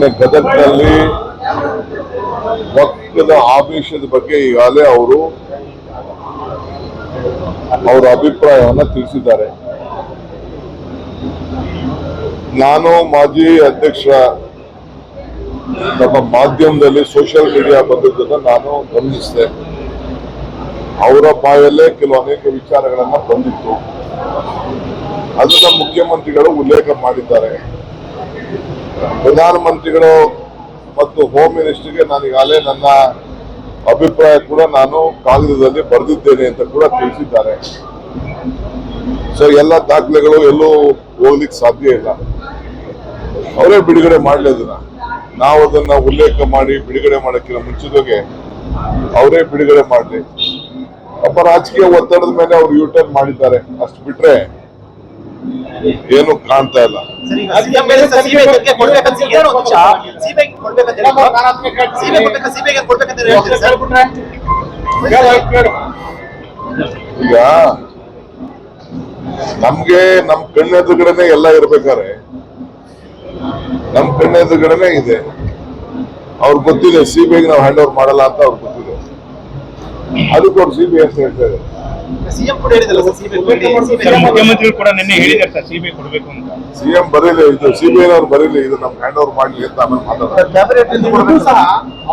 ಮೊನ್ನೆ ಗದಗ್ನಲ್ಲಿ ಭಕ್ತದ ಆಮಿಷದ ಬಗ್ಗೆ ಈಗಾಗಲೇ ಅವರು ಅವರ ಅಭಿಪ್ರಾಯವನ್ನು ತಿಳಿಸಿದ್ದಾರೆ. ನಾನು ಮಾಜಿ ಅಧ್ಯಕ್ಷ ನಮ್ಮ ಮಾಧ್ಯಮದಲ್ಲಿ ಸೋಷಿಯಲ್ ಮೀಡಿಯಾ ಬಂದಿದ್ದನ್ನು ನಾನು ಗಮನಿಸಿದೆ. ಅವರ ಬಾಯಲ್ಲೇ ಕೆಲವು ಅನೇಕ ವಿಚಾರಗಳನ್ನು ಬಂದಿತ್ತು. ಅದನ್ನ ಮುಖ್ಯಮಂತ್ರಿಗಳು ಉಲ್ಲೇಖ ಮಾಡಿದ್ದಾರೆ. ಪ್ರಧಾನಮಂತ್ರಿಗಳು ಮತ್ತು ಹೋಮ್ ಮಿನಿಸ್ಟರ್ಗೆ ನಾನು ಈಗಾಗಲೇ ನನ್ನ ಅಭಿಪ್ರಾಯ ಕೂಡ ನಾನು ಕಾಗದದಲ್ಲಿ ಬರೆದಿದ್ದೇನೆ ಅಂತ ಕೂಡ ತಿಳಿಸಿದ್ದಾರೆ. ಸೊ ಎಲ್ಲ ದಾಖಲೆಗಳು ಎಲ್ಲೂ ಹೋಗ್ಲಿಕ್ಕೆ ಸಾಧ್ಯ ಇಲ್ಲ. ಅವರೇ ಬಿಡುಗಡೆ ಮಾಡಲಿ ಅದನ್ನ. ನಾವು ಅದನ್ನ ಉಲ್ಲೇಖ ಮಾಡಿ ಬಿಡುಗಡೆ ಮಾಡೋಕ್ಕಿಂತ ಮುಂಚಿತವಾಗಿ ಅವರೇ ಬಿಡುಗಡೆ ಮಾಡಲಿ. ಒಬ್ಬ ರಾಜಕೀಯ ಒತ್ತಡದ ಮೇಲೆ ಅವ್ರು ಯೂಟರ್ನ್ ಮಾಡಿದ್ದಾರೆ. ಅಷ್ಟು ಬಿಟ್ರೆ ಏನು ಕಾಣ್ತಾ ಇಲ್ಲ. ಸರ್, ಈಗ ನಮ್ಗೆ ನಮ್ ಕಣ್ಣೆದುರುಗಡೆನೆ ಎಲ್ಲ ಇರ್ಬೇಕಾರೆ. ನಮ್ ಕಣ್ಣೆದುರುಗಡೆನೆ ಇದೆ. ಅವ್ರು ಗೊತ್ತಿದೆ ಸಿಬಿಐಗೆ ನಾವು ಹ್ಯಾಂಡ್ ಓವರ್ ಮಾಡಲ್ಲ ಅಂತ ಅವ್ರು ಗೊತ್ತಿದೆ. ಅದಕ್ಕೆ ಅವ್ರು ಸಿಬಿಐ ಅಂತ ಹೇಳ್ತಾರೆ ಸಿಎಂ ಮುಖ್ಯಮಂತ್ರಿಗಳು ಕೂಡ ನಿನ್ನೆ ಹೇಳಿದ್ದಾರೆ ಸರ್ ಸಿಬಿಐ ಕೊಡಬೇಕು ಅಂತ. ಸಿಎಂ ಬರೀಲಿ ಇದು ಸಿಬಿಐನವ್ರು ಬರೀಲಿ ಇದು ನಮ್ಗೆ ಹ್ಯಾಂಡ್ ಓವರ್ ಮಾಡ್ಲಿ ಅಂತ ಆಮೇಲೆ ಮಾತಾಡ್ತಾರೆ. ಸಹ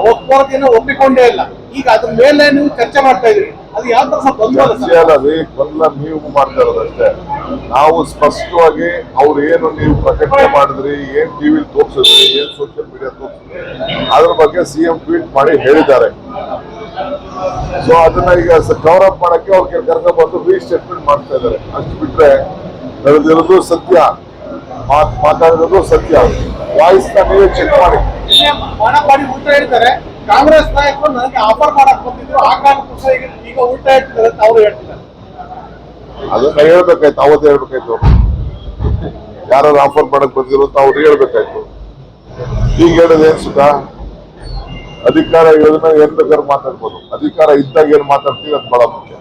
ಅವತ್ತಿನ ಒಪ್ಪಿಕೊಂಡೇ ಇಲ್ಲ. ಈಗ ಅದ್ರ ಮೇಲೆ ನೀವು ಚರ್ಚೆ ಮಾಡ್ತಾ ಇದ್ರಿ ಅದು ಯಾವ ತರ ಅಲ್ಲ ರೀ ಎಲ್ಲ ನೀವು ಮಾಡ್ತಾ ಇರೋದಷ್ಟೇ ನಾವು ಸ್ಪಷ್ಟವಾಗಿ ಅವ್ರು ಏನು ನೀವು ಪ್ರಕಟಣೆ ಮಾಡಿದ್ರಿ ಏನ್ ಟಿವಿ ತೋರಿಸಿದ್ರಿ ಏನ್ ಸೋಷಿಯಲ್ ಮೀಡಿಯಾ ತೋರಿಸಿದ್ರಿ ಅದ್ರ ಬಗ್ಗೆ ಸಿಎಂ ಟ್ವೀಟ್ ಮಾಡಿ ಹೇಳಿದ್ದಾರೆ. ಸೊ ಅದನ್ನ ಈಗ ಕವರ್ ಅಪ್ ಮಾಡಕ್ಕೆ ಅವ್ರಿಗೆ ಕರ್ಕೊಂಡು ಬಂದು ರೀಸ್ಟೇಟ್ಮೆಂಟ್ ಮಾಡ್ತಾ ಇದ್ದಾರೆ. ಅಷ್ಟು ಬಿಟ್ರೆ ನಡೆದಿರೋದು ಸತ್ಯ. ಮಾತ್ ಮಾತಾಡಿರೋದು ಸತ್ಯ. ವಾಯ್ಸ್ನ ನೀವೇ ಚೆಕ್ ಮಾಡಿ. ಹೇಳ್ತಾರೆ. ಕಾಂಗ್ರೆಸ್ ನಾಯಕರು ನನಗೆ ಆಫರ್ ಮಾಡಕ್ ಬಂದಿದ್ರು. ಆ ಕಾರಣಕ್ಕೋಸ್ಕರ ಈಗ ಈಗ ಉಲ್ಟಾ ಹೇಳ್ತಿದ್ದಾರೆ ಅಂತ ಅವರು ಹೇಳ್ತಾರೆ ಅದನ್ನ ಹೇಳ್ಬೇಕಾಯ್ತು. ಅವತ್ತು ಹೇಳ್ಬೇಕಾಯ್ತು. ಯಾರು ಆಫರ್ ಮಾಡಕ್ ಬಂದಿರೋ ಅಂತ ಅವ್ರು ಹೇಳ್ಬೇಕಾಯ್ತು. ಈಗ ಹೇಳೋದು ಏನ್ ಸುಖ ಅಧಿಕಾರ ಇರೋದನ್ನ ಏನ್ ಬೇಕಾದ್ರೂ ಮಾತಾಡ್ಬೋದು. ಅಧಿಕಾರ ಇದ್ದಾಗ ಏನ್ ಮಾತಾಡ್ತೀವಿ ಅದು ಬಹಳ ಮುಖ್ಯ.